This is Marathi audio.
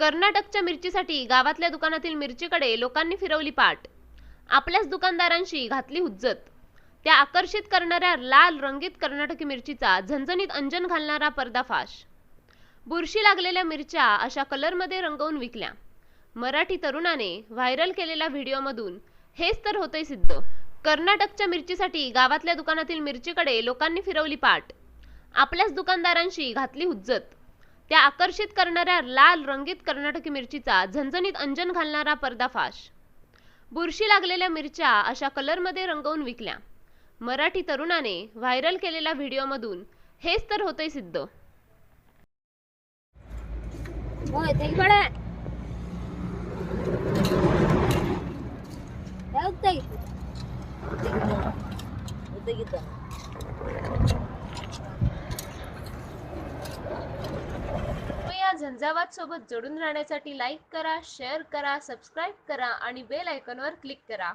कर्नाटकच्या मिरचीसाठी गावातल्या दुकानातील मिरचीकडे लोकांनी फिरवली पाठ. आपल्याच दुकानदारांशी घातली हुज्जत. त्या आकर्षित करणाऱ्या लाल रंगीत कर्नाटकी मिरचीचा झणझणीत अंजन घालणारा पर्दाफाश. बुरशी लागलेल्या मिरच्या अशा कलरमध्ये रंगवून विकल्या. मराठी तरुणाने व्हायरल केलेल्या व्हिडिओमधून हेच तर होतंय सिद्ध. कर्नाटकच्या मिरचीसाठी गावातल्या दुकानातील मिरचीकडे लोकांनी फिरवली पाठ. आपल्याच दुकानदारांशी घातली हुज्जत. त्या आकर्षित करणाऱ्या लाल रंगीत कर्नाटकी मिरचीचा झणझणीत अंजन घालणारा पर्दाफाश. बुरशी लागलेल्या मिरच्या अशा कलरमध्ये रंगवून विकल्या. मराठी तरुणाने व्हायरल केलेल्या व्हिडिओमधून हेच तर होतंय सिद्ध. झंझावात सोबत जोडून राहण्यासाठी लाईक करा शेअर करा सबस्क्राईब करा आणि बेल आयकॉनवर क्लिक करा.